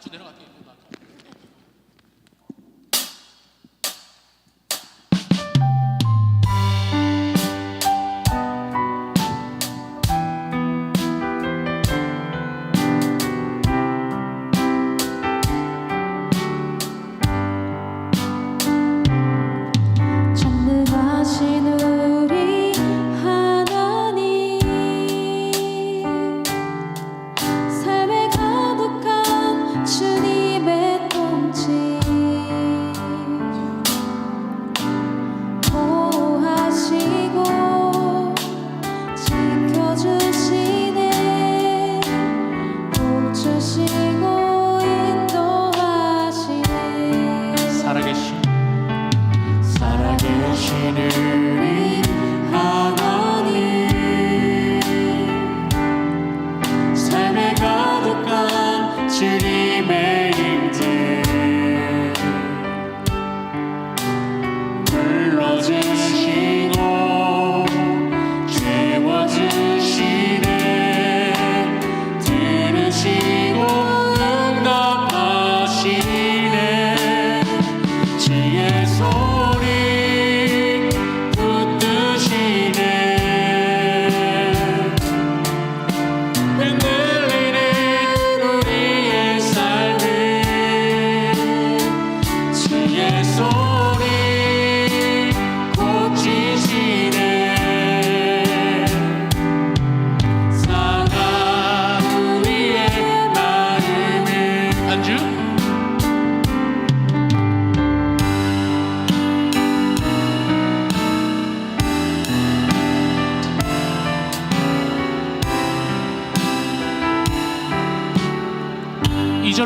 같이 내려갈게요.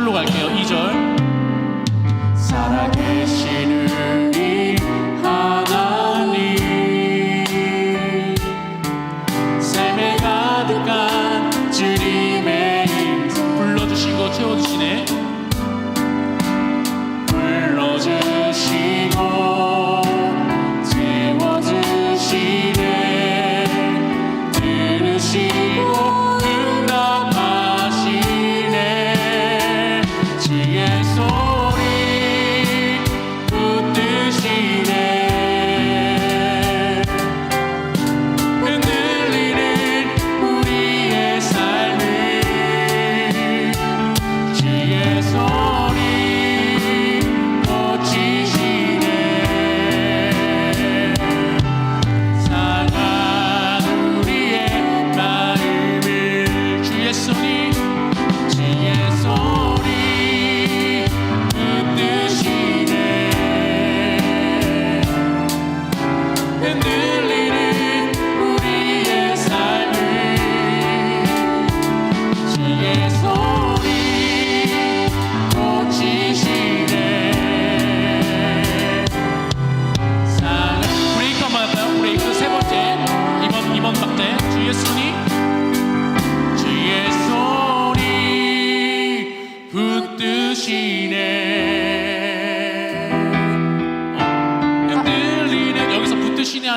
절로 갈게요. 이절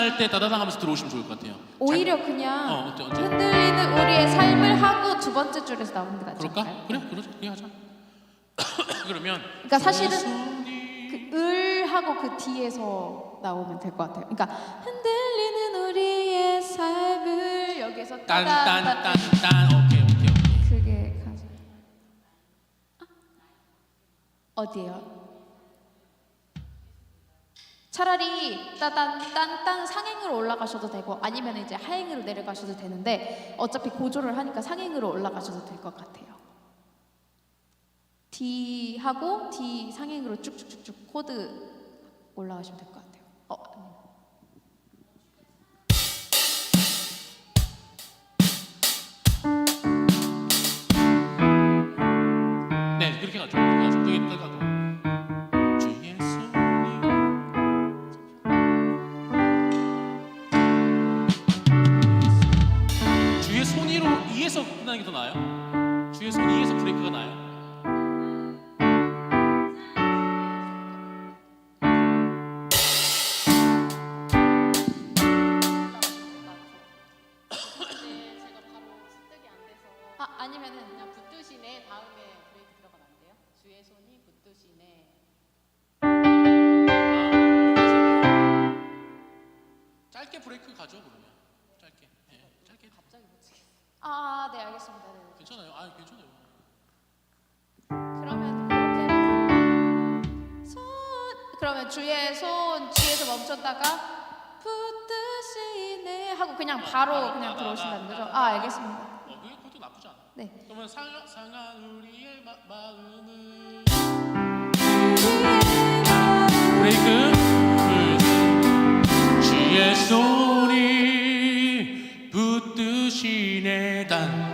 할때 다다당 하면서 들어오시면 좋을 것 같아요 오히려 그냥 어, 어때, 어때? 흔들리는 우리의 삶을 하고 두 번째 줄에서 나오는 게 낫지 그럴까? 않을까요? 그래 그러자 그렇게 하자 그러면 그러니까 사실은 주의 소리 그을 하고 그 뒤에서 나오면 될 것 같아요. 그러니까 흔들리는 우리의 삶을 여기서 따단 딴딴딴딴 오케이 오케이 오케이 그게 가자. 아? 어디요? 차라리 따단 딴딴 상행으로 올라가셔도 되고 아니면 이제 하행으로 내려가셔도 되는데 어차피 고조를 하니까 상행으로 올라가셔도 될 것 같아요. D 하고 D 상행으로 쭉쭉쭉쭉 코드 올라가시면 될 것 같아요. 어, 브레이크가 나아요? 아 아니면은 그냥 붙드시네 다음에 브레이크 들어가면 안 돼요? 짧게 브레이크 가죠 그러면 짧게 예, 짧게 아, 네, 알겠습니다. 네. 괜찮아요 아 괜찮아요 그러면 주의 손 뒤에서 멈췄다가 붙드시네 하고 그냥 바로 그냥 들어오신다는 거죠? 아, 알겠습니다. 어 그것도 나쁘지 않아 네. 그러면 상하, 상한 우리의 마, 마음을 브레이크 둘, 주의 손이 붙드시네 단단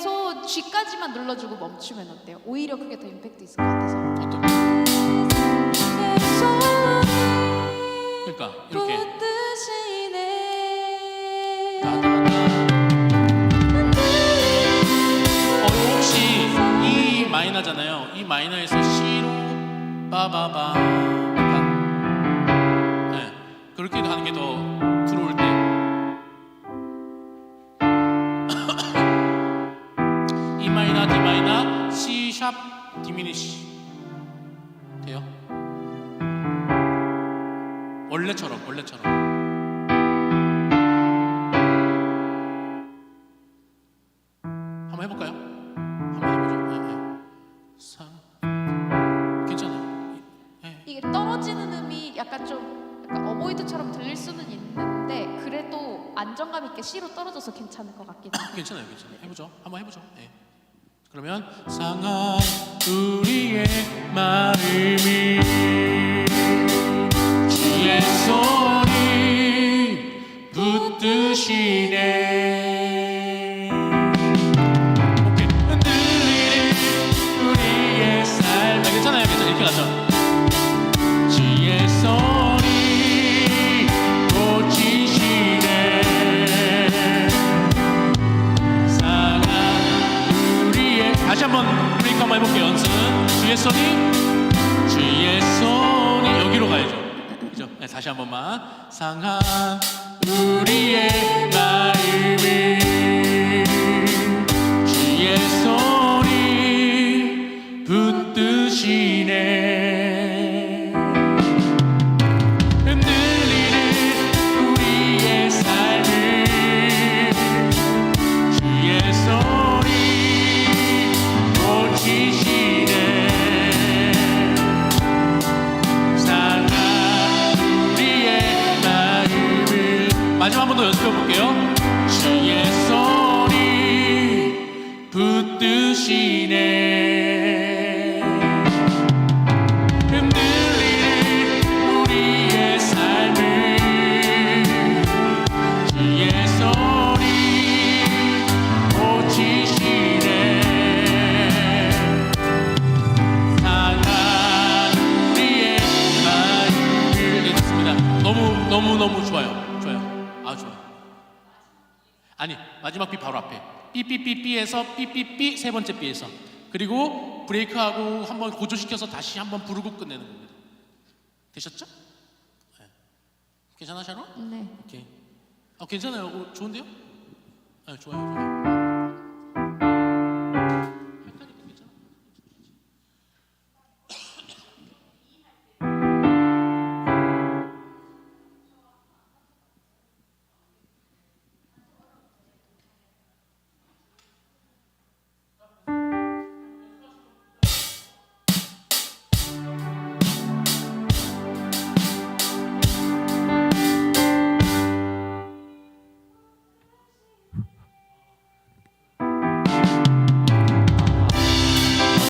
손 G까지만 눌러주고 멈추면 어때요? 오히려 그게 더 임팩트 있을 것 같아서. 어떤 그러니까 이렇게 어 혹시 마이너잖아요. 이 마이너에서 C로 빠바바 네, 그렇게 하는 게 더 마이너 C 샵 디미니시 돼요? 원래처럼 원래처럼 한번 해볼까요? 한번 해보죠. 네, 네. 상 괜찮아요. 이- 네. 이게 떨어지는 음이 약간 좀 약간 어보이드처럼 들릴 수는 있는데 그래도 안정감 있게 C로 떨어져서 괜찮을 것 같긴 해요. 괜찮아요, 괜찮아요. 해보죠. 한번 해보죠. 네. 그러면 상한 우리의 마음이 주의 손이 붙드시네. 손이 주의 손이 여기로 가야죠. 그죠? 네, 다시 한 번만. 상한 우리의 마지막 한번더 연습해 볼게요 아니 마지막 비 바로 앞에 삐삐삐삐에서 삐삐삐 세 번째 삐에서 그리고 브레이크하고 한번 고조시켜서 다시 한번 부르고 끝내는 겁니다 되셨죠? 네. 괜찮아 샤론? 네. 오케이 아 괜찮아요 어, 좋은데요? 아 좋아요 좋아요